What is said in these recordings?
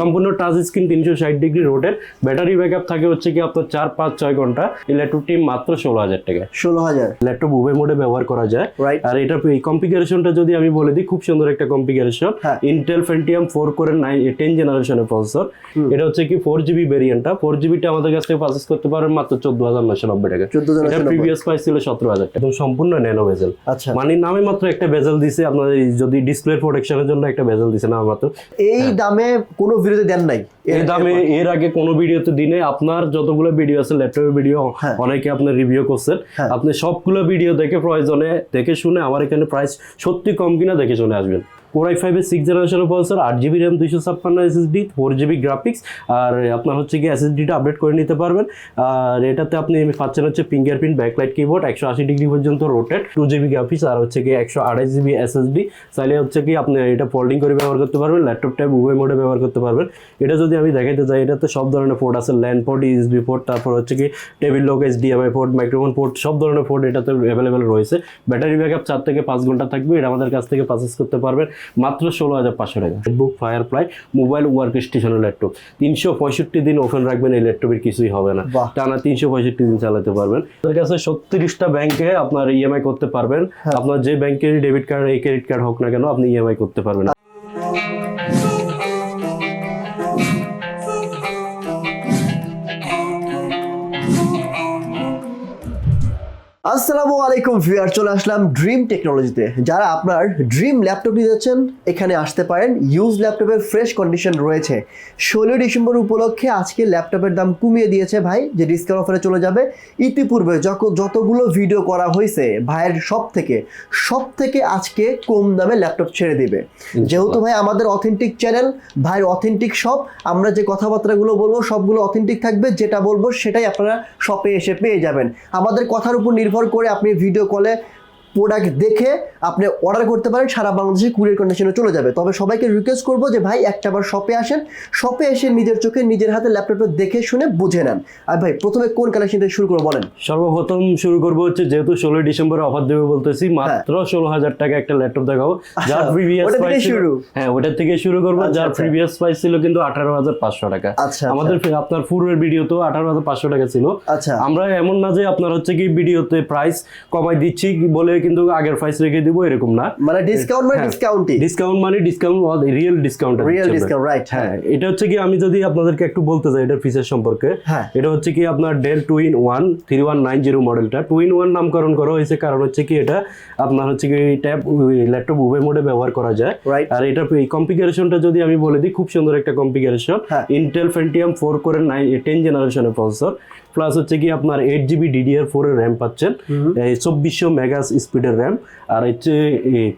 সম্পূর্ণ touch screen তিনশো ষাট ডিগ্রি রোটের ব্যাটারি ব্যাকআপ থাকে হচ্ছে কি আপনার চার পাঁচ ছয় ঘণ্টা। এই ল্যাপটপটি মাত্র ষোলো হাজার টাকা। ষোলো হাজার। ল্যাপটপ উভয় মোডে ব্যবহার করা যায়। রাইট আর এটা কনফিগারেশনটা যদি আমি বলে দিই খুব সুন্দর একটা কনফিগারেশন হ্যাঁ। ইন্টেল ফেন্টিয়াম ফোর করে নাইন টেন জেনারেশনের প্রসেসর এটা হচ্ছে কি ফোর জিবি ভেরিয়েন্টটা ফোর জিবিটা আমাদের কাছ থেকে পারচেস করতে পারবেন মাত্র চোদ্দ হাজার নশো নব্বই টাকা। চোদ্দ এটা জন প্রিভিয়াস প্রাইস ছিল সতেরো হাজার টাকা। একদম সম্পূর্ণ ন্যানো ভেজেল আচ্ছা। মানে নামে মাত্র একটা ভেজেল দিছে। আপনার যদি ডিসপ্লে প্রোটেকশনের জন্য একটা ভেজেল দিছে না মাত্র। এই দামে কোনো ভিডিওতে দেন নাই এই দামে এর আগে কোনো ভিডিওতে দিনে আপনার যতগুলো ভিডিও আছে ল্যাপটপের ভিডিও। অনেকে আপনার রিভিউ করছেন হ্যাঁ। আপনি সবগুলো ভিডিও দেখে প্রয়োজনে দেখে শুনে আমার এখানে প্রাইস সত্যি কম কিনা দেখে চলে আসবেন কোরাই ফাইভের সিক্স জেনারেশনের প্রসেসর আট জিবি র্যাম দুইশো ছাপ্পান্ন এসএসডি ফোর জিবি গ্রাফিক্স আর আপনার হচ্ছে কি এসএসডিটা আপডেট করে নিতে পারবেন। আর এটাতে আপনি পাচ্ছেন হচ্ছে ফিঙ্গারপ্রিন্ট ব্যাকলাইট কিবোর্ড একশো আশি ডিগ্রি পর্যন্ত রোটেট টু জিবি গ্রাফিক্স আর হচ্ছে কি একশো আড়াই জিবি এসএসডি চাইলে হচ্ছে কি আপনি এটা ফোল্ডিং করে ব্যবহার করতে পারবেন ল্যাপটপ টাইপ উভয় মোডে ব্যবহার করতে পারবেন। এটা যদি আমি দেখাইতে চাই, এটাতে সব ধরনের পোর্ট আছে ল্যান্ড পোর্ট ইউএসবি পোর্ট তারপর হচ্ছে কি table lock HDMI port microphone port সব ধরনের পোর্ট এটাতে অ্যাভেলেবেল রয়েছে। ব্যাটারি ব্যাকআপ চার থেকে পাঁচ ঘণ্টা থাকবে, এটা আমাদের কাছ থেকে পারচেস করতে পারবেন। মাত্র ষোলো হাজার পাঁচশো টাকা। Book fire ply mobile work স্টেশনের ল্যাপটপ তিনশো পঁয়ষট্টি দিন ওপেন রাখবেন এই ল্যাপটপের কিছুই হবে না। টানা তিনশো পঁয়ষট্টি দিন চালাতে পারবেন। তাদের কাছে ছত্রিশটা ব্যাংকে আপনার ইএমআই করতে পারবেন। হ্যাঁ। আপনার যে ব্যাংকের ডেবিট কার্ড এই ক্রেডিট কার্ড হোক না কেন আপনি ইএমআই করতে পারবেন। আসসালামু আলাইকুম ভিউয়ার চলে আসলাম ড্রিম টেকনোলজিতে যারা আপনার ড্রিম ল্যাপটপ নিতে যাচ্ছেন এখানে আসতে পারেন। ইউজ ল্যাপটপের ফ্রেশ কন্ডিশন রয়েছে। ষোলোই ডিসেম্বর উপলক্ষে আজকে ল্যাপটপের দাম কমিয়ে দিয়েছে ভাই যে ডিসকাউন্ট অফারে চলে যাবে। ইতিপূর্বে যত- যতগুলো ভিডিও করা হয়েছে ভাইয়ের সব থেকে সব থেকে আজকে কম দামে ল্যাপটপ ছেড়ে দিবে। যেহেতু ভাই আমাদের অথেন্টিক চ্যানেল ভাইয়ের অথেন্টিক শপ আমরা যে কথাবার্তাগুলো বলব সবগুলো অথেন্টিক থাকবে যেটা বলব সেটাই আপনারা শপে এসে পেয়ে যাবেন। আমাদের কথার উপর নির্ভর করে আপনি ভিডিও কলে প্রোডাক্ট দেখে আপনি অর্ডার করতে পারেন সারা বাংলাদেশে কুরিয়ার কন্ডিশনে চলে যাবে। তবে সবাইকে রিকোয়েস্ট করব যে ভাই একটা বার শপে আসেন। শপে এসে নিজের চোখে নিজের হাতে ল্যাপটপটা দেখে শুনে বুঝে নেন। আর ভাই প্রথমে কোন কালেকশন থেকে শুরু করে বলেন? সর্বপ্রথম শুরু করব হচ্ছে যেহেতু ষোলোই ডিসেম্বর অফার দেবে বলতেছি মাত্র ষোলো হাজার টাকা একটা ল্যাপটপ দেখাবো। যার প্রিভিয়াস থেকেই শুরু? হ্যাঁ ওটার থেকে শুরু করব। আচ্ছা, যার আচ্ছা। প্রিভিয়াস প্রাইস ছিল কিন্তু আঠারো হাজার পাঁচশো টাকা। আচ্ছা আমাদের আপনার পূর্বের ভিডিও তো আঠারো হাজার পাঁচশো টাকা ছিল। আচ্ছা। আমরা এমন না যে আপনার হচ্ছে কি ভিডিওতে প্রাইস কমাই দিচ্ছি বলে কিন্তু আগের প্রাইস রেখে দিব এরকম না। মানে ডিসকাউন্ট মানে হ্যাঁ। ডিসকাউন্টই ডিসকাউন্ট মানে discount real discount real discount right হ্যাঁ এটা হচ্ছে কি আমি যদি আপনাদেরকে একটু বলতে চাই এটার ফিচার সম্পর্কে। হ্যাঁ। এটা হচ্ছে কি আপনার Dell two in one three one nine zero মডেলটা টু ইন ওয়ান নামকরণ করা হয়েছে কারণ হচ্ছে কি এটা আপনার হচ্ছে কি ট্যাব ল্যাপটপ উভয় মোডে ব্যবহার করা যায়। আর এটার কনফিগারেশনটা যদি আমি বলে দিই খুব সুন্দর একটা কনফিগারেশন হ্যাঁ। ইন্টেল ফেন্টিয়াম ফোর করে নাইন টেন জেনারেশনের প্রসেসর প্লাস হচ্ছে কি আপনার এইট জিবি ডিডিআর ফোর এর র্যাম পাচ্ছেন। চব্বিশশো মেগাস স্পিডের র্যাম আর হচ্ছে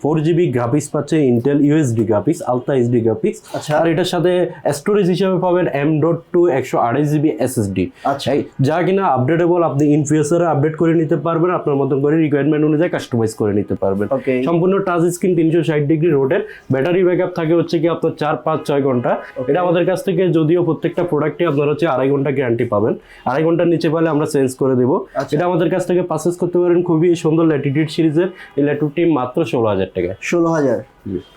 ফোর জিবি গ্রাফিক্স পাচ্ছে ইন্টেল ইউএসডি গ্রাফিক্স আলতা এইচডি গ্রাফিক্স আচ্ছা। আর এটার সাথে স্টোরেজ হিসাবে পাবেন এম ডট টু একশো আড়াই জিবি এসএসডি আচ্ছা। যা কিনা আপডেটেবল আপনি ইন ফিউচারে আপডেট করে নিতে পারবেন আপনার মতন করে রিকোয়ারমেন্ট অনুযায়ী কাস্টমাইজ করে নিতে পারবেন। সম্পূর্ণ টাচ স্ক্রিন তিনশো ষাট ডিগ্রি রোটের ব্যাটারি ব্যাকআপ থাকে হচ্ছে কি আপনার চার পাঁচ ছয় ঘণ্টা। এটা আমাদের কাছ থেকে যদিও প্রত্যেকটা প্রোডাক্টে আপনার হচ্ছে আড়াই ঘণ্টা গ্যারান্টি পাবেন। আড়াই ঘণ্টার নিচে পেলে আমরা চেঞ্জ করে দেবো। আচ্ছা। এটা আমাদের কাছ থেকে পারচেস করতে পারেন খুবই সুন্দর ল্যাটিটিউড সিরিজের এই ল্যাপটপটি মাত্র ষোলো হাজার টাকা। ষোলো হাজার।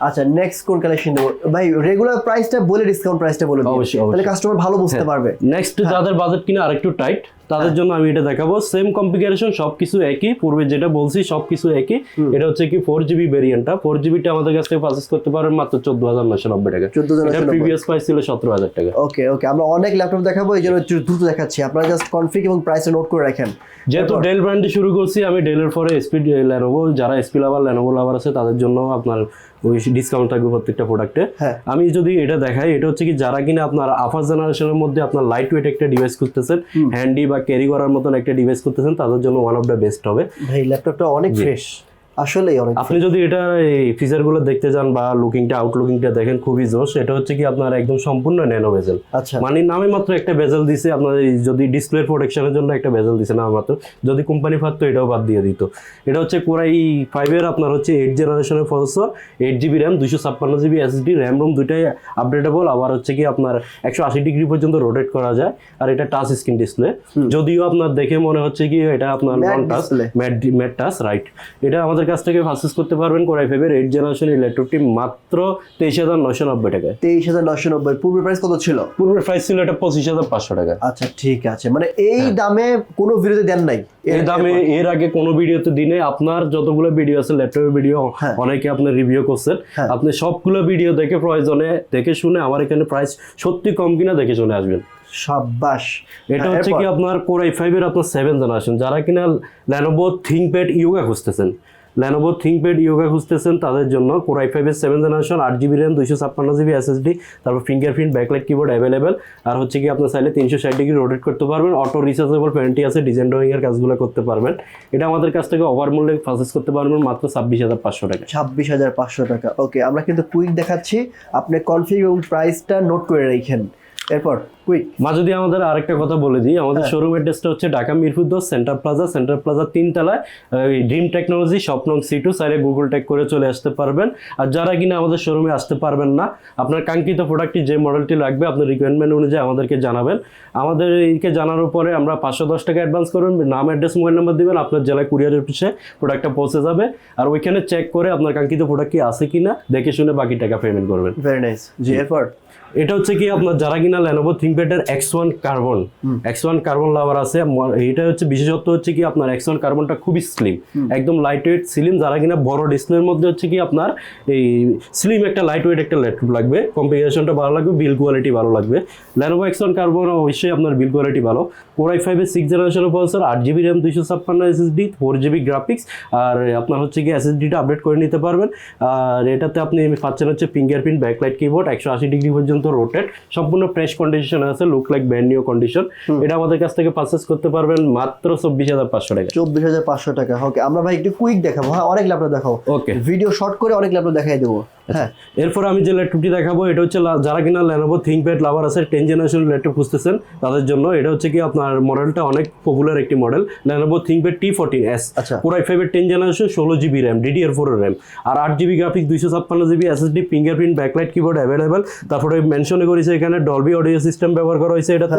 আচ্ছা নেক্সট কোন কালেকশন দেবো ভাই রেগুলার প্রাইসটা বলে ডিসকাউন্ট প্রাইসটা বলে অবশ্যই, তাহলে কাস্টমার ভালো বুঝতে হ্যাঁ। পারবে। নেক্সট যাদের বাজেট কিনা আরেকটু টাইট তাদের জন্য আমি এটা দেখাবো। সেম কনফিগারেশন সবকিছু একই। পূর্বে যেটা বলছি সবকিছু একই। এটা হচ্ছে কি ফোর জিবি ভেরিয়েন্টটা ফোর জিবিটা আমাদের কাছ থেকে পারচেস করতে পারেন মাত্র চোদ্দ হাজার নশো নব্বই টাকা। চোদ্দ এটা প্রিভিয়াস প্রাইস ছিল সতেরো হাজার টাকা। ওকে ওকে আমরা অনেক ল্যাপটপ দেখাবো এই জন্য দ্রুত দেখাচ্ছি। আপনারা জাস্ট কনফিগ এবং প্রাইসটা নোট করে রাখেন। যেহেতু ডেল ব্র্যান্ডে শুরু করছি আমি ডেলের পরে এসপি ল্যানোভো যারা এসপি লাভার ল্যানোভো লাভার আছে তাদের জন্য আপনার ওই ডিসকাউন্ট থাকবে প্রত্যেকটা প্রোডাক্টে হ্যাঁ। আমি যদি এটা দেখাই এটা হচ্ছে কি যারা কিনা আপনার আফার জেনারেশনের মধ্যে আপনার লাইট ওয়েট একটা ডিভাইস করতেছেন হ্যান্ডি বা ক্যারি করার মতন একটা ডিভাইস করতেছেন তাদের জন্য ওয়ান অফ দ্য বেস্ট হবে। ভাই ল্যাপটপটা অনেক। ফ্রেশ আসলেই অনেক আপনি যদি এটা এই ফিচারগুলো দেখতে যান বা লুকিংটা আউটলুকিংটা দেখেন খুবই জোশ। এটা হচ্ছে কি আপনার একদম সম্পূর্ণ ন্যানো বেজেল আচ্ছা। মানে নামে মাত্র একটা বেজেল দিছে আপনার যদি ডিসপ্লে প্রোটেকশনের জন্য একটা বেজেল দিছে না মাত্র। যদি কোম্পানি পারতো এটাও বাদ দিয়ে দিত। এটা হচ্ছে কোরাই ফাইভের আপনার হচ্ছে এইট জেনারেশনের প্রসেসর এইট জিবি র্যাম দুশো ছাপ্পান্ন জিবি এসএসডি র্যাম রোম দুইটাই আপডেটেবল আবার হচ্ছে কি আপনার একশো আশি ডিগ্রি পর্যন্ত রোটেট করা যায়। আর এটা টাচ স্ক্রিন ডিসপ্লে যদিও আপনার দেখে মনে হচ্ছে কি এটা আপনার non touch matte matte touch right এটা আমাদের আমাদের কাছ থেকে পারচেস করতে পারবেন কোরাই ফাইভের এইট জেনারেশন ল্যাপটপটি মাত্র তেইশ হাজার নশো নব্বই টাকায়। তেইশ হাজার নশো নব্বই। পূর্বের প্রাইস কত ছিল? পূর্বের প্রাইস ছিল এটা পঁচিশ হাজার পাঁচশো টাকা। আচ্ছা ঠিক আছে। মানে এই দামে কোনো ভিডিওতে দেন নাই? এই দামে এর আগে কোনো ভিডিওতে দিনে আপনার যতগুলো ভিডিও আছে ল্যাপটপের ভিডিও হ্যাঁ। অনেকে আপনার রিভিউ করছেন হ্যাঁ। আপনি সবগুলো ভিডিও দেখে প্রয়োজনে দেখে শুনে আমার এখানে প্রাইস সত্যি কম কিনা দেখে শুনে আসবেন। সাব্বাস। এটা হ্যাঁ, হচ্ছে কি আপনার কোর আই ফাইভের আপনার সেভেন জেনারেশন যারা কিনা ল্যানোভো থিঙ্কপ্যাড ইয়োগা খুঁজতেছেন ল্যানোভো থিঙ্কপ্যাড ইয়োগা খুঁজতেছেন তাদের জন্য। কোর আই ফাইভের সেভেন জেনারেশন আট জিবি র্যাম দুইশো ছাপ্পান্ন জিবি এসএসডি তারপর ফিঙ্গারপ্রিন্ট ব্যাকলাইট কিবোর্ড অ্যাভেলেবেল আর হচ্ছে কি আপনার চাইলে তিনশো ষাট ডিগ্রি রোটেট করতে পারবেন। অটো রিচার্জেবল প্যান্টি আছে ডিজাইন ড্রয়িং এর কাজগুলো করতে পারবেন। এটা আমাদের কাছ থেকে ওভার মূল্যে পারচেস করতে পারবেন মাত্র ছাব্বিশ হাজার পাঁচশো টাকা। ছাব্বিশ হাজার পাঁচশো টাকা। ওকে আমরা কিন্তু কুইক দেখাচ্ছি। আপনি কনফিগ এবং প্রাইসটা নোট করে রাখেন। এরপর কুইক মা যদি আমাদের আরেকটা কথা বলে দিই আমাদের। শোরুম অ্যাড্রেসটা হচ্ছে ঢাকা মিরপুর দশ সেন্টার প্লাজা সেন্টার প্লাজা তিনতলায় ড্রিম টেকনোলজি স্বপ্নং সি টু সাইডে গুগল টেক করে চলে আসতে পারবেন। আর যারা কিনা আমাদের শোরুমে আসতে পারবেন না আপনার কাঙ্ক্ষিত প্রোডাক্টটি যে মডেলটি লাগবে আপনার রিকোয়ারমেন্ট অনুযায়ী আমাদেরকে জানাবেন। আমাদের এইকে জানানোর পরে আমরা পাঁচশো দশ টাকা অ্যাডভান্স করবেন নাম অ্যাড্রেস মোবাইল নাম্বার দিবেন আপনার জেলায় কুরিয়ারের পিছিয়ে প্রোডাক্টটা পৌঁছে যাবে। আর ওইখানে চেক করে আপনার কাঙ্ক্ষিত প্রোডাক্ট কি আছে কিনা দেখে শুনে বাকি টাকা পেমেন্ট করবেন। ভেরি নাইস জি। এরপর? এটা হচ্ছে কি আপনার যারা কিনা Lenovo থিঙ্কপ্যাডের X one carbon X one carbon lover আছে এটা হচ্ছে বিশেষত্ব হচ্ছে কি আপনার এক্স ওয়ান কার্বনটা খুবই স্লিম একদম লাইট ওয়েট স্লিম যারা কিনা বড় ডিসপ্লের মধ্যে হচ্ছে কি আপনার এই স্লিম একটা লাইট ওয়েট একটা ল্যাপটপ লাগবে কম্পিউটেশনটা ভালো লাগবে বিল কোয়ালিটি ভালো লাগবে। লেনোভো এক্স ওয়ান কার্বন অবশ্যই আপনার বিল কোয়ালিটি ভালো। কোর আই ফাইভের সিক্স জেনারেশনের প্রসেসর আট জিবি র্যাম দুইশো ছাপ্পান্ন এসএসডি ফোর জিবি গ্রাফিক্স আর আপনার হচ্ছে কি এসএসডিটা আপডেট করে নিতে পারবেন। আর এটাতে আপনি পাচ্ছেন হচ্ছে ফিঙ্গারপ্রিন্ট ব্যাকলাইট কিবোর্ড একশো আশি ডিগ্রি পর্যন্ত রোটেট সম্পূর্ণ ফ্রেশ কন্ডিশন আছে look like brand new condition এটা আমাদের কাছ থেকে পারচেস করতে পারবেন মাত্র চব্বিশ হাজার পাঁচশো টাকা। চব্বিশ হাজার পাঁচশো টাকা। ওকে আমরা ভাই একটু কুইক দেখাবো হ্যাঁ অনেক ল্যাপটপ দেখাবো। ওকে ভিডিও শর্ট করে অনেক ল্যাপটপ দেখাই দেবো। হ্যাঁ। এরপর আমি যে ল্যাপটপটি দেখাবো এটা হচ্ছে যারা কিনা লেনোভো থিঙ্কপ্যাড লাভার আছে টেন জেনারেশন ল্যাপটপ খুঁজতেছেন তাদের জন্য এটা হচ্ছে কি আপনার মডেলটা অনেক পপুলার একটি model Lenovo ThinkPad T fourteen S আচ্ছা। পুরাই ফাইভের টেন জেনারেশন ষোলো GB RAM DDR four RAM আর আট জিবি গ্রাফিক্স দুইশো ছাপ্পান্ন GB SSD fingerprint backlight keyboard available তারপরে মেনশনে করেছে এখানে ডলবি অডিও সিস্টেম ব্যবহার করা হয়েছে এটাতে।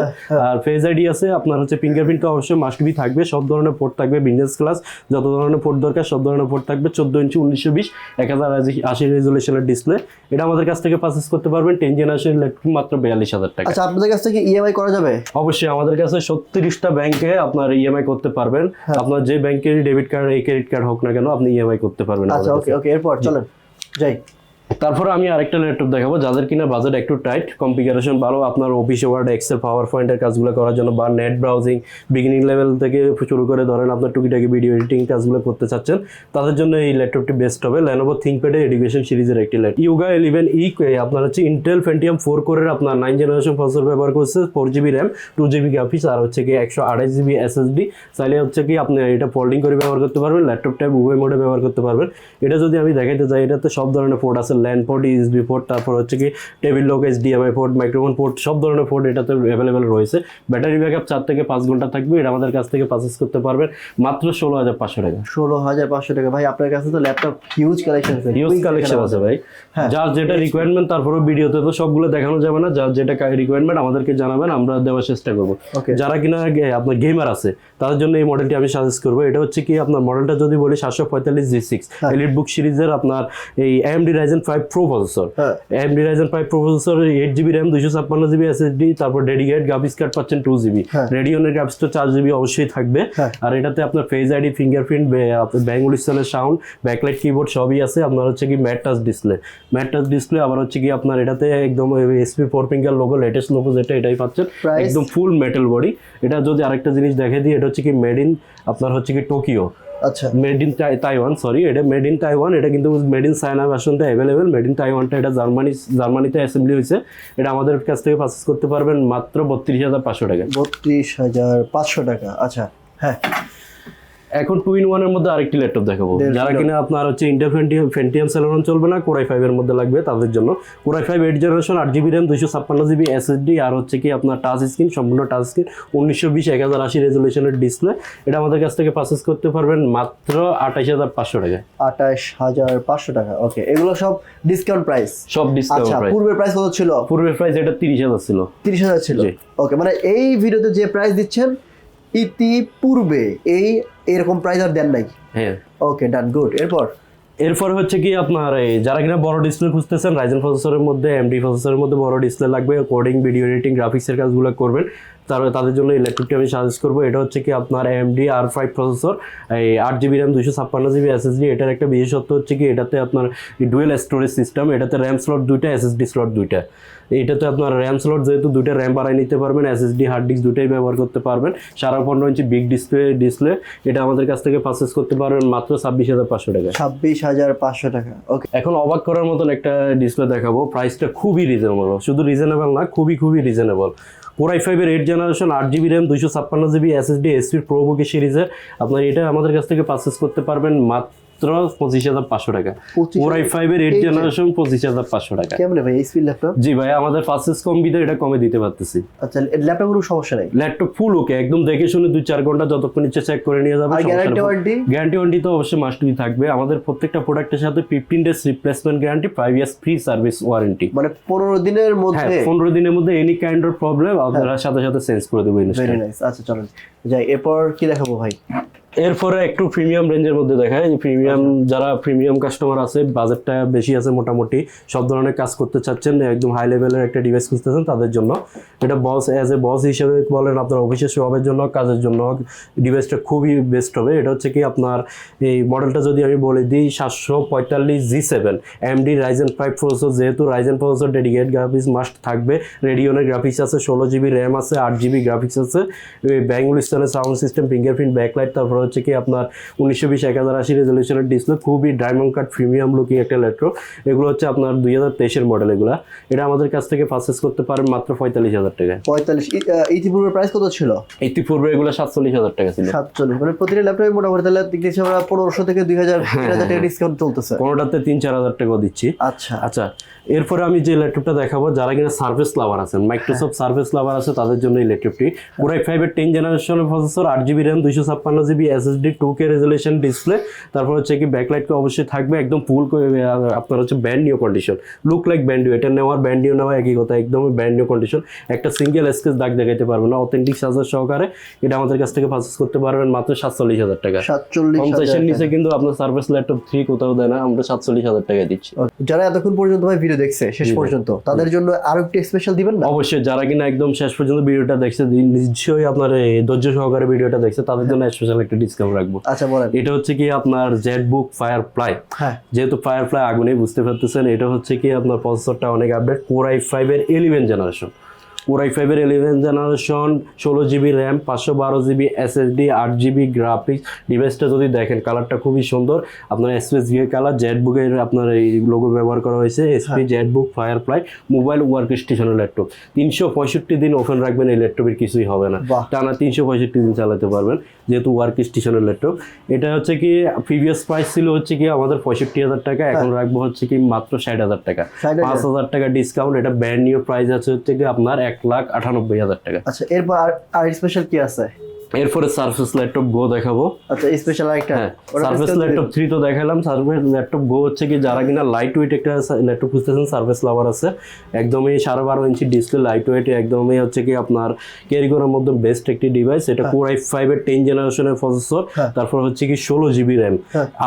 আর ফেস আইডি আছে আপনার হচ্ছে ফিঙ্গারপ্রিন্টটা অবশ্যই মাস্ট বি থাকবে সব ধরনের পোর্ট থাকবে বিজনেস ক্লাস যত ধরনের পোর্ট দরকার সব ধরনের পোর্ট থাকবে চোদ্দ ইঞ্চি উনিশশো বিশ এক হাজার আশি রেজুলেশনের ডিসপ্লে এটা আমাদের কাছ থেকে পারচেস করতে পারবেন টেন জেনারেশন ল্যাপটপ মাত্র বিয়াল্লিশ হাজার টাকা। আচ্ছা আপনাদের কাছ থেকে ইএমআই করা যাবে? অবশ্যই আমাদের কাছে সত্তিরিশটা ব্যাংকে আপনার ইএমআই করতে পারবেন। আপনার যে ব্যাংকের ডেবিট কার্ড এই ক্রেডিট কার্ড হোক না কেন আপনি ইএমআই করতে পারবেন আচ্ছা ওকে ওকে এরপর চলেন যাই। তারপরে আমি আরেকটা ল্যাপটপ দেখাবো, যাদের কিনা বাজেট একটু টাইট কনফিগারেশন ভালো, আপনার অফিস ওয়ার্ড এক্সেল পাওয়ার পয়েন্টের কাজগুলো করার জন্য বা নেট ব্রাউজিং বিগিনিং লেভেল থেকে শুরু করে ধরেন আপনার টুকিটাকি ভিডিও এডিটিং কাজগুলো করতে চাচ্ছেন, তাদের জন্য এই ল্যাপটপটি বেস্ট হবে। ল্যানোভো থিঙ্কপ্যাডের এডুকেশন সিরিজের একটি ল্যাপটপ ইউগা ইলেভেন ই আপনার হচ্ছে ইন্টেল ফেন্টিয়াম ফোর কোরের আপনার নাইন জেনারেশন প্রসেসর ব্যবহার করছে four GB RAM two GB graphics আর হচ্ছে কি একশো আড়াইশ জিবি এসএসডি চাইলে হচ্ছে কি আপনি এটা ফোল্ডিং করে ব্যবহার করতে পারবেন ল্যাপটপ ট্যাব উভয় মোডে ব্যবহার করতে পারবেন। এটা যদি আমি দেখাইতে চাই, এটাতে সব ধরনের পোর্ট আছে ল্যান্ড পোর্ট ইউএসবি পোর্ট তারপর হচ্ছে কি টেবিল লোক এইচডিএমআই পোর্ট মাইক্রোফোন পোর্ট সব ধরনের পোর্ট এটাতে অ্যাভেলেবেল রয়েছে। ব্যাটারি ব্যাকআপ চার থেকে পাঁচ ঘণ্টা থাকবে এটা আমাদের কাছ থেকে পারচেস করতে পারবেন। মাত্র ষোলো হাজার পাঁচশো টাকা। ষোলো হাজার পাঁচশো টাকা। ভাই আপনার কাছে তো ল্যাপটপ হিউজ কালেকশন আছে। ইউজ কালেকশন আছে। ভাই। হ্যাঁ। যার যেটা রিকোয়ারমেন্ট তারপরে ভিডিওতে তো সবগুলো দেখানো যাবে না। যার যেটা রিকোয়ারমেন্ট আমাদেরকে জানাবেন আমরা দেওয়ার চেষ্টা করব। যারা কিনা আপনার গেমার আছে তাদের জন্য এই মডেলটি আমি সাজেস্ট করব। এটা হচ্ছে কি আপনার মডেলটা যদি বলি সাতশো পঁয়তাল্লিশ জি সিক্স। এলিট বুক সিরিজের আপনার এই AMD Ryzen five pro processor AMD Ryzen five processor eight GB RAM দুশো ছাপ্পান্ন জিবি এসএসডি তারপর ডেডিকেট গ্রাফিক্স কার্ড পাচ্ছেন টু জিবি। রেডিওনের গ্রাফিক্স তো চার জিবি অবশ্যই থাকবে। হ্যাঁ। আর এটাতে আপনার ফেস আইডি ফিঙ্গারপ্রিন্ট ব্যাঙ্গুলি স্টাইলের সাউন্ড ব্যাকলাইট কিবোর্ড সবই আছে। আপনার হচ্ছে কি matte touch display matte touch display আবার হচ্ছে কি আপনার এটাতে একদম SP four finger logo latest logo যেটা এটাই পাচ্ছেন? একদম ফুল মেটাল বডি এটা যদি আরেকটা জিনিস দেখে দিই এটা হচ্ছে কি মেড ইন আপনার হচ্ছে কি টোকিও আচ্ছা। মেড ইন তাইওয়ান সরি এটা মেড ইন তাইওয়ান এটা কিন্তু মেড ইন চায়না ভার্সনটা অ্যাভেলেবেল মেড ইন তাইওয়ানটা এটা জার্মানি জার্মানিতে অ্যাসেম্বলি হয়েছে। এটা আমাদের কাছ থেকে পারচেস করতে পারবেন মাত্র বত্রিশ হাজার পাঁচশো টাকা। বত্রিশ হাজার পাঁচশো টাকা আচ্ছা হ্যাঁ। এখন টু ইন ওয়ানের মধ্যে আরেকটি ল্যাপটপ দেখাবো। যারা কিনা আপনার হচ্ছে ইন্টার ফেন্টিয়াম ফেন্টিয়াম সেলেরন চলবে না কোরাই ফাইভের মধ্যে লাগবে তাদের জন্য। Core i five eight generation আট জিবি র্যাম দুইশো ছাপ্পান্ন জিবি এসএসডি আর হচ্ছে কি আপনার টাচ স্ক্রিন সম্পূর্ণ টাচ স্ক্রিন উনিশশো বিশ এক হাজার আশি রেজুলেশনের ডিসপ্লে এটা আমাদের কাছ থেকে পারচেস করতে পারবেন মাত্র আঠাশ হাজার পাঁচশো টাকা আঠাশ হাজার পাঁচশো টাকা ওকে এগুলো সব ডিসকাউন্ট প্রাইস সব ডিসকাউন্ট আচ্ছা পূর্বের প্রাইস কত ছিল? পূর্বের প্রাইস এটা তিরিশ হাজার ছিল। তিরিশ হাজার ছিল। ওকে মানে এই ভিডিওতে যে প্রাইস দিচ্ছেন ইতিপূর্বে এই এরকম প্রাইস আর দেন নাই? হ্যাঁ। ওকে ডান গুড এরপর? এরপর হচ্ছে কি আপনার এই যারা কিনা বড় ডিসপ্লে খুঁজতেছেন রাইজেন প্রসেসরের মধ্যে এমডি প্রসেসরের মধ্যে বড় ডিসপ্লে লাগবে কোডিং ভিডিও এডিটিং গ্রাফিক্সের কাজগুলো করবেন। তার তাদের জন্য ইলেকট্রিকটি আমি সাজেস্ট করব। এটা হচ্ছে কি আপনার এমডি আর ফাইভ প্রসেসর এই আট জিবি র্যাম দুশো ছাপ্পান্ন জিবি এসএসডি এটার একটা বিশেষত্ব হচ্ছে কি এটাতে আপনার ডুয়েল স্টোরেজ সিস্টেম এটাতে র্যাম স্লট দুইটা এসএসডি স্লট দুইটা। এটাতে আপনার র্যাম স্লট যেহেতু দুইটা র্যাম বাড়াই নিতে পারবেন এসএসডি হার্ড ডিস্ক দুটাই ব্যবহার করতে পারবেন। সাড়ে পনেরো ইঞ্চি বিগ ডিসপ্লে ডিসপ্লে এটা আমাদের কাছ থেকে পারচেস করতে পারবেন মাত্র ছাব্বিশ হাজার পাঁচশো টাকা। ছাব্বিশ হাজার পাঁচশো টাকা ওকে এখন অবাক করার মতন একটা ডিসপ্লে দেখাবো। প্রাইসটা খুবই রিজনেবল শুধু রিজনেবল না খুবই খুবই রিজনেবল কোরাই ফাইভের এইট জেনারেশন আট জিবি র্যাম দুইশো ছাপ্পান্ন জিবি এসএসডি এসপির প্রোবুকি সিরিজের আপনার এটা আমাদের কাছ থেকে পারচেস করতে পারবেন মাত্র পঁচিশ হাজার পাঁচশো টাকা। 25,000 কোরাই ফাইভের এইট জেনারেশন পঁচিশ হাজার পাঁচশো টাকা। কেমনে ভাই এই স্পিড ল্যাপটপ জি ভাই আমাদের পারচেস কম বিধে এটা কমে দিতে পারতেছি। আচ্ছা ল্যাপটপ কোনো সমস্যা নেই? ল্যাপটপ ফুল ওকে একদম দেখে শুনে দুই চার ঘণ্টা যতক্ষণ ইচ্ছে চেক করে নিয়ে যাবে গ্যারান্টি ওয়ারেন্টি গ্যারান্টি ওয়ারেন্টি তো অবশ্যই মাস্ট বি থাকবে। আমাদের প্রত্যেকটা প্রোডাক্টের সাথে fifteen days replacement guarantee five years free service warranty মানে পনেরো দিনের হ্যাঁ মধ্যে পনেরো দিনের মধ্যে এনি কাইন্ড অফ প্রবলেম আপনারা সাথে সাথে চেঞ্জ করে দেবো আচ্ছা চলেন যাই এরপর কি দেখাবো ভাই? এরপরে একটু প্রিমিয়াম রেঞ্জের মধ্যে দেখায় প্রিমিয়াম যারা প্রিমিয়াম কাস্টমার আছে বাজেটটা বেশি আছে মোটামুটি সব ধরনের কাজ করতে চাচ্ছেন একদম হাই লেভেলের একটা ডিভাইস খুঁজতেছেন তাদের জন্য। এটা বস অ্যাজ এ বস হিসেবে বলেন আপনার অফিসের সবের জন্য কাজের জন্য ডিভাইসটা খুবই বেস্ট হবে। এটা হচ্ছে কি আপনার এই মডেলটা যদি আমি বলে দিই সাতশো পঁয়তাল্লিশ G seven AMD Ryzen five processor যেহেতু Ryzen processor dedicated graphics must থাকবে। রেডিওনের গ্রাফিক্স আছে ষোলো জিবি র্যাম আছে আট জিবি গ্রাফিক্স আছে। ব্যাঙ্গুল স্টাইলের সাউন্ড সিস্টেম ফিঙ্গারপ্রিন্ট ব্যাকলাইট তারপর হচ্ছে কি আপনার উনিশশো বিশ এক হাজার আশি রেজলিউশনের ডিসপ্লে খুবই ডায়মন্ড কাট প্রিমিয়াম লুকিং একটা ল্যাপটপ এগুলো হচ্ছে আপনার দুই হাজার তেইশের মডেল এগুলো। এটা আমাদের কাছ থেকে পারচেস করতে পারেন মাত্র পঁয়তাল্লিশ হাজার টাকা। পঁয়তাল্লিশ ইতিপূর্বে প্রাইস কত ছিল? এইটি পূর্বে এগুলো সাতচল্লিশ হাজার টাকা ছিল। সাতচল্লিশ মানে প্রতিটা ল্যাপটপে মোটামুটি তাহলে দেখতেছি আমরা পনেরোশো থেকে দুই হাজার হ্যাঁ, হাজার টাকা ডিসকাউন্ট চলতেছে। কোনোটাতে তিন চার হাজার টাকা দিচ্ছি। আচ্ছা। আচ্ছা এরপরে আমি যে ল্যাপটপটা দেখাবো যারা কিনা সার্ভিস লাভার আছেন মাইক্রোসফট সার্ভিস লাভার আছে তাদের জন্য এই ল্যাপটপটি। পুরাই ফাইভের টেন জেনারেশনের প্রসেসর আট জিবি র্যাম দুইশো ছাপ্পান্ন GB SSD two K resolution display তারপর হচ্ছে কি ব্যাকলাইট অবশ্যই থাকবে একদম ফুল আপনার হচ্ছে brand new condition look like brand new এটা নেওয়ার ব্যান্ড নিউ নেওয়া একই কথা একদমই ব্যান্ড নিউ কন্ডিশন একটা সিঙ্গেল স্কেচ দাগ দেখাইতে পারবে না অথেন্টিক চার্জার সহকারে। এটা আমাদের কাছ থেকে পারচেস করতে পারবেন মাত্র সাতচল্লিশ হাজার টাকা। সাতচল্লিশ পঞ্চাশের নিচে কিন্তু আপনার সার্ভিস ল্যাপটপ থ্রি কোথাও দেয় না আমরা সাতচল্লিশ হাজার টাকা দিচ্ছি। যারা এতক্ষণ পর্যন্ত ভাই ভিডিও দেখছে শেষ পর্যন্ত তাদের জন্য আরও একটু স্পেশাল দিবেন না? অবশ্যই যারা কিনা একদম শেষ পর্যন্ত ভিডিওটা দেখছে নিশ্চয়ই আপনার ধৈর্য সহকারে ভিডিওটা দেখছে তাদের জন্য স্পেশাল একটা ডিসকাউন্ট রাখব। আচ্ছা বলেন। এটা হচ্ছে কি আপনার জেড বুক ফায়ার ফ্লাই হ্যাঁ। যেহেতু ফায়ার ফ্লাই আগুনেই বুঝতে পারতেছেন এটা হচ্ছে কি আপনার প্রসেসরটা অনেক আপডেট কোর আই ফাইভের ইলেভেন জেনারেশন কোর আই ফাইভের ইলেভেন জেনারেশন ষোলো জিবি র্যাম পাঁচশো বারো জিবি এসএসডি আট জিবি গ্রাফিক্স ডিভাইসটা যদি দেখেন কালারটা খুবই সুন্দর। আপনার এসপিএস গিয়ে কালার জেড বুকের আপনার এই লোগো ব্যবহার করা হয়েছে HP ZBook Firefly mobile work স্টেশনের ল্যাপটপ তিনশো পঁয়ষট্টি দিন ওপেন রাখবেন এই ল্যাপটপের কিছুই হবে না। টানা তিনশো পঁয়ষট্টি দিন চালাতে পারবেন যেহেতু ওয়ার্ক স্টেশনের ল্যাপটপ এটা হচ্ছে কি প্রিভিয়াস প্রাইস ছিল হচ্ছে কি আমাদের পঁয়ষট্টি হাজার টাকা এখন রাখব হচ্ছে কি মাত্র ষাট হাজার টাকা। পাঁচ হাজার টাকা ডিসকাউন্ট এটা ব্র্যান্ড নিউ প্রাইস আছে হচ্ছে কি আপনার এক লাখ আটানব্বই হাজার টাকা। আচ্ছা এরপর আর স্পেশাল কি আছে? এরপরে সার্ফেস ল্যাপটপ গো দেখাবো। আচ্ছা স্পেশাল হ্যাঁ সার্ফেস ল্যাপটপ থ্রি তো দেখালাম। সার্ফেস ল্যাপটপ গো হচ্ছে কি যারা কিনা লাইট ওয়েট একটা ল্যাপটপ খুঁজতেছেন সার্ফেস লাভার আছে। একদমই সাড়ে বারো ইঞ্চি ডিসপ্লে লাইট ওয়েট একদমই হচ্ছে কি আপনার ক্যারি করার মধ্যে বেস্ট একটি ডিভাইস এটা কোর আই ফাইভের টেন জেনারেশনের প্রসেসর। তারপর হচ্ছে কি ষোলো জিবি র্যাম।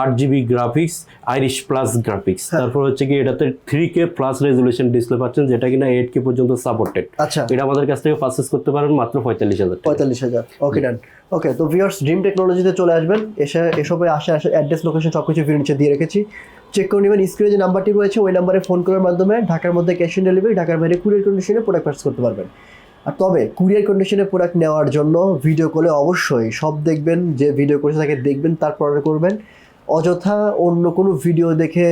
আট GB graphics Iris plus graphics তারপর হচ্ছে কি এটাতে three K plus resolution display পাচ্ছেন যেটা কিনা এইট কে পর্যন্ত সাপোর্টেড আচ্ছা। এটা আমাদের কাছ থেকে পারচেস করতে পারেন মাত্র পঁয়তাল্লিশ হাজার টাকা। পঁয়তাল্লিশ হাজার। ওকে ডান ওকে তো ভিউয়ার্স ড্রিম টেকনোলজিতে চলে আসবেন। এসে এসবে আসে আসে অ্যাড্রেস লোকেশন সব কিছু ভিডিও নিচে দিয়ে রেখেছি। চেক করে নেবেন স্ক্রিনে যে নাম্বারটি রয়েছে ওই নাম্বারে ফোন করার মাধ্যমে ঢাকার মধ্যে ক্যাশ অন ডেলিভারি ঢাকার বাইরে কুরিয়ার কন্ডিশনে প্রোডাক্ট পার্স করতে পারবেন। আর তবে কুরিয়ার কন্ডিশনে প্রোডাক্ট নেওয়ার জন্য ভিডিও কলে অবশ্যই সব দেখবেন যে ভিডিও করেছে তাকে দেখবেন তারপর অর্ডার করবেন। অযথা অন্য কোনো ভিডিও দেখে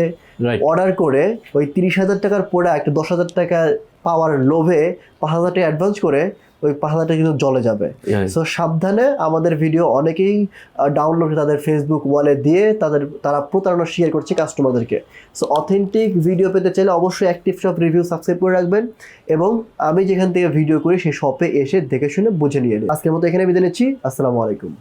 অর্ডার করে ওই তিরিশ হাজার টাকার প্রোডাক্ট দশ হাজার টাকা পাওয়ার লোভে পাঁচ হাজার টাকা অ্যাডভান্স করে ওই পাহাড়টা কিন্তু জলে যাবে। সো সাবধানে আমাদের ভিডিও অনেকেই ডাউনলোড তাদের ফেসবুক ওয়ালে দিয়ে তাদের তারা প্রতারণা শেয়ার করছে কাস্টমারদেরকে সো অথেন্টিক ভিডিও পেতে চাইলে অবশ্যই অ্যাক্টিভ শপ রিভিউ সাবস্ক্রাইব করে রাখবেন এবং আমি যেখান থেকে ভিডিও করি সেই শপে এসে দেখে শুনে বুঝে নিয়ে নিন। আজকের মতো এখানে বিদায় নিচ্ছি। আসসালামু আলাইকুম।